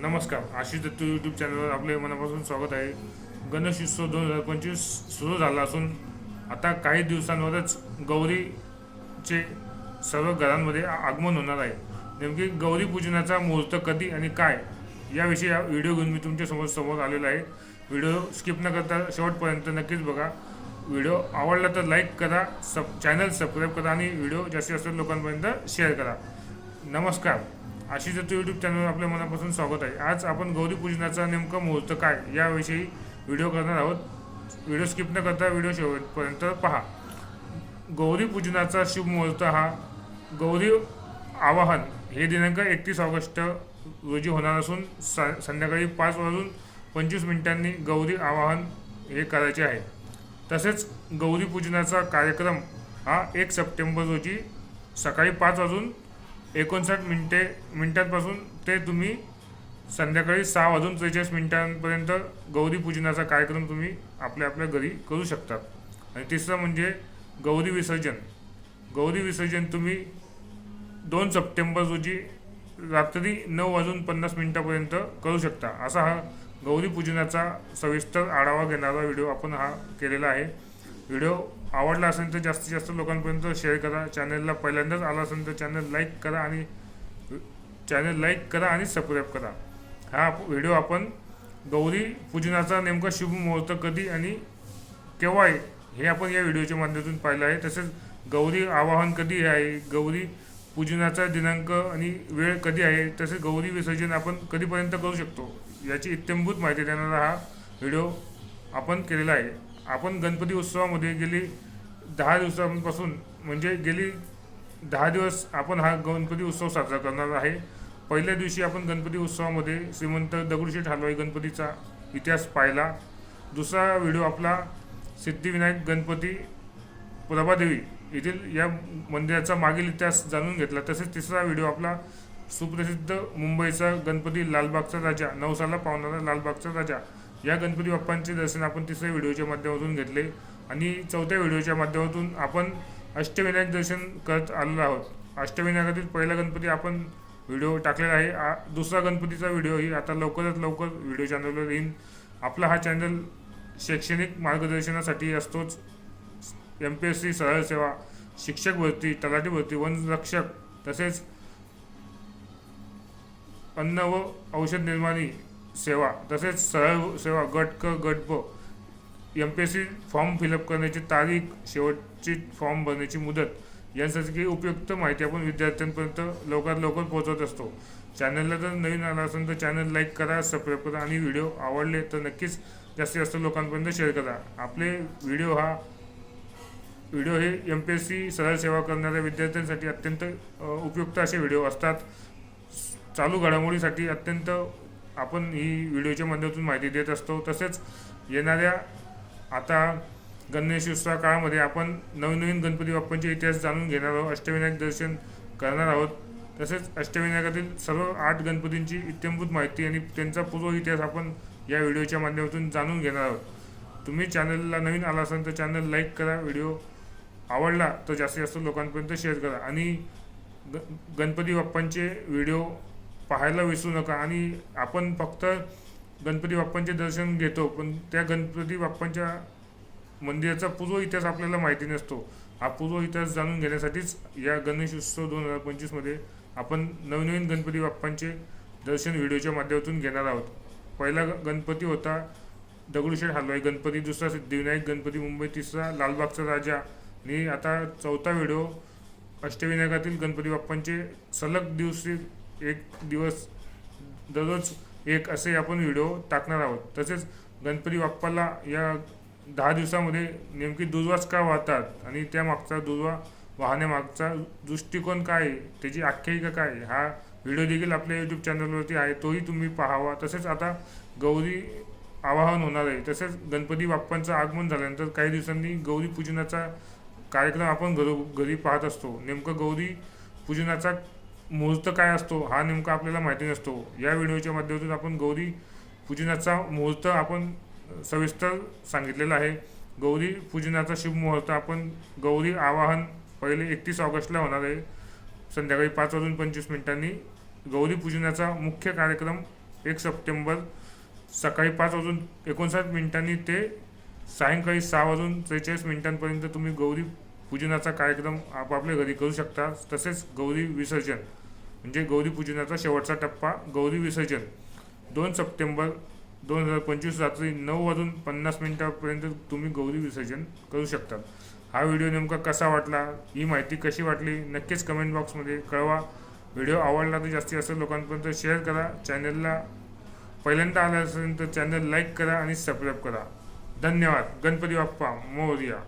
नमस्कार आशिष दत्त यूट्यूब चॅनलवर आपले मनापासून स्वागत आहे. गणेश उत्सव दोन हजार पंचवीस सुरू झाला असून आता काही दिवसांवरच गौरीचे सर्व घरांमध्ये आगमन होणार आहे. नेमकी गौरी पूजनाचा मुहूर्त कधी आणि काय याविषयी हा व्हिडिओ घेऊन मी तुमच्यासमोर समोर आलेला आहे. व्हिडिओ स्किप न करता शेवटपर्यंत नक्कीच बघा. व्हिडिओ आवडला तर लाईक करा सब चॅनल सबस्क्राईब करा आणि व्हिडिओ जास्तीत जास्त लोकांपर्यंत शेअर करा. नमस्कार. आशिष दत्त यूट्यूब चॅनलवर आपल्या मनापासून स्वागत आहे. आज आपण गौरी पूजनाचा नेमकं मुहूर्त काय? याविषयी व्हिडिओ करणार आहोत. व्हिडिओ स्किप न करता व्हिडिओ शेवटपर्यंत पहा. गौरी पूजनाचा शुभ मुहूर्त हा गौरी आवाहन हे दिनांक एकतीस ऑगस्ट रोजी होणार असून सा संध्याकाळी पाच वाजून पंचवीस मिनिटांनी गौरी आवाहन हे करायचे आहे. तसेच गौरी पूजनाचा कार्यक्रम हा एक सप्टेंबर रोजी सकाळी पाच वाजून एकोणसाठ मिनटे मिनटांपासून ते तुम्ही संध्याकाळी सहा वाजून त्रेचाळीस मिनिटांपर्यंत गौरी पूजनाचा कार्यक्रम तुम्ही आपल्या आपल्या घरी करू शकतात आणि तिसरं म्हणजे गौरी विसर्जन. गौरी विसर्जन तुम्ही दोन सप्टेंबर रोजी रात्री नऊ वाजून पन्नास मिनिटापर्यंत करू शकता. असा हा गौरी पूजनाचा सविस्तर आढावा घेणारा व्हिडिओ आपण हा केलेला आहे. व्हिडिओ आवडला असेल तर जास्तीत जास्त लोकांपर्यंत शेअर करा. चॅनलला पहिल्यांदाच आला असेल तर चॅनल लाईक करा आणि चॅनल लाईक करा आणि सबस्क्राईब करा. हा व्हिडिओ आपण गौरी पूजनाचा नेमका शुभ मुहूर्त कधी आणि केव्हा आहे हे आपण या व्हिडिओच्या माध्यमातून पाहिलं आहे. तसेच गौरी आवाहन कधी आहे गौरी पूजनाचा दिनांक आणि वेळ कधी आहे तसेच गौरी विसर्जन आपण कधीपर्यंत करू शकतो याची इत्यंभूत माहिती देणारा हा व्हिडिओ आपण केलेला आहे. आपण गणपती उत्सवामध्ये गेली दहा दिवसांपासून म्हणजे गेली दहा दिवस आपण हा गणपती उत्सव साजरा करणार आहे. पहिल्या दिवशी आपण गणपती उत्सवामध्ये श्रीमंत दगडूशेठ हलवाई गणपतीचा इतिहास पाहिला. दुसरा व्हिडिओ आपला सिद्धिविनायक गणपती प्रभादेवी येथील या मंदिराचा मागील इतिहास जाणून घेतला. तसेच तिसरा व्हिडिओ आपला सुप्रसिद्ध मुंबईचा गणपती लालबागचा राजा नवसाला पावणारा लालबागचा राजा या गणपती बाप्पांचे दर्शन आपण तिसऱ्या व्हिडिओच्या माध्यमातून घेतले आणि चौथ्या व्हिडिओच्या माध्यमातून आपण अष्टविनायक दर्शन करत आलेलो आहोत. अष्टविनायकातील पहिला गणपती आपण व्हिडिओ टाकलेला आहे. आ- दुसरा गणपतीचा व्हिडिओही आता लवकरात लवकर व्हिडिओ चॅनलवर येईल आपला हा चॅनल शैक्षणिक मार्गदर्शनासाठी असतोच. एम पी एस सी सरळ सेवा शिक्षक भरती तलाठी भरती वनरक्षक तसेच अन्न व औषध निर्माणी सेवा तसेच सरळ सेवा गट क गट ब. M P S C form fill up करण्याची तारीख शेवटची फॉर्म भरण्याची मुदत. यांसारखी उपयुक्त माहिती आपण विद्यार्थ्यांपर्यंत लवकरात लवकर पोहोचवत असतो. चॅनलला जर नवीन आला असेल तर चॅनल लाईक करा सबस्क्राईब करा आणि व्हिडिओ आवडले तर नक्कीच जास्तीत जास्त लोकांपर्यंत शेअर करा. आपले व्हिडिओ हा व्हिडिओ हे एम पी एस सी सरळ सेवा करणाऱ्या विद्यार्थ्यांसाठी अत्यंत उपयुक्त असे व्हिडिओ असतात. चालू घडामोडीसाठी अत्यंत आपण ही व्हिडिओच्या माध्यमातून माहिती देत असतो. तसेच येणाऱ्या आता गणेशोत्सवा काळामध्ये आपण नवीन नवीन गणपती बाप्पांचे इतिहास जाणून घेणार आहोत अष्टविनायक दर्शन करणार आहोत. तसेच अष्टविनायकातील सर्व आठ गणपतींची इत्यंभूत माहिती आणि त्यांचा पूर्व इतिहास आपण या व्हिडिओच्या माध्यमातून जाणून घेणार आहोत. तुम्ही चॅनलला नवीन आला असाल तर चॅनल लाईक करा व्हिडिओ आवडला तर जास्तीत जास्त लोकांपर्यंत शेअर करा. आणि ग गणपती बाप्पांचे व्हिडिओ पाहायला विसरू नका. आणि आपण फक्त गणपती बाप्पांचे दर्शन घेतो पण त्या गणपती बाप्पांच्या मंदिराचा पूर्व इतिहास आपल्याला माहिती नसतो. हा पूर्व इतिहास जाणून घेण्यासाठीच या गणेश उत्सव दोन हजार पंचवीसमध्ये आपण नवनवीन गणपती बाप्पांचे दर्शन व्हिडिओच्या माध्यमातून घेणार आहोत. पहिला गणपती होता दगडूशेठ हलवाई गणपती दुसरा सिद्धिविनायक गणपती मुंबई तिसरा लालबागचा राजा. आणि आता चौथा व्हिडिओ अष्टविनायकातील गणपती बाप्पांचे सलग दिवशी एक दिवस दररोज एक असे आपण व्हिडिओ टाकणार आहोत. तसेच गणपती बाप्पाला या दहा दिवसामध्ये नेमकी दुर्वास का वाहतात आणि त्यामागचा दुर्वा वाहण्यामागचा दृष्टिकोन काय आहे? त्याची आख्यायिका काय आहे? हा व्हिडिओ देखील आपल्या यूट्यूब चॅनलवरती आहे. तोही तुम्ही पाहावा. तसेच आता गौरी आवाहन होणार आहे. तसेच गणपती बाप्पांचं आगमन झाल्यानंतर काही दिवसांनी गौरी पूजनाचा कार्यक्रम आपण घरो घरी पाहत असतो. नेमकं गौरी पूजनाचा मुहूर्त काय असतो हा नेमका आपल्याला माहिती नसतो. या व्हिडिओच्या माध्यमातून आपण गौरी पूजनाचा मुहूर्त आपण सविस्तर सांगितलेला आहे. गौरी पूजनाचा शुभ मुहूर्त आपण गौरी आवाहन पहिले एकतीस ऑगस्टला होणार आहे. संध्याकाळी पाच वाजून पंचवीस मिनिटांनी गौरी पूजनाचा मुख्य कार्यक्रम एक सप्टेंबर सकाळी पाच वाजून एकोणसाठ मिनिटांनी ते सायंकाळी सहा वाजून त्रेचाळीस मिनिटांपर्यंत तुम्ही गौरी पूजनाचा कार्यक्रम आपापल्या घरी करू शकता. तसेच गौरी विसर्जन म्हणजे गौरी पूजनाचा शेवटचा टप्पा गौरी विसर्जन. दोन सप्टेंबर दोन हजार पंचवीस रात्री नऊ वाजून पन्नास मिनिटापर्यंत तुम्ही गौरी विसर्जन करू शकता. हा व्हिडिओ नेमका कसा वाटला? ही माहिती कशी वाटली? नक्कीच कमेंट बॉक्समध्ये कळवा. व्हिडिओ आवडला तर जास्तीत जास्त लोकांपर्यंत शेअर करा. चॅनलला पहिल्यांदा आला असेल तर चॅनल लाईक करा आणि सबस्क्राईब करा. धन्यवाद. गणपती बाप्पा मोरया.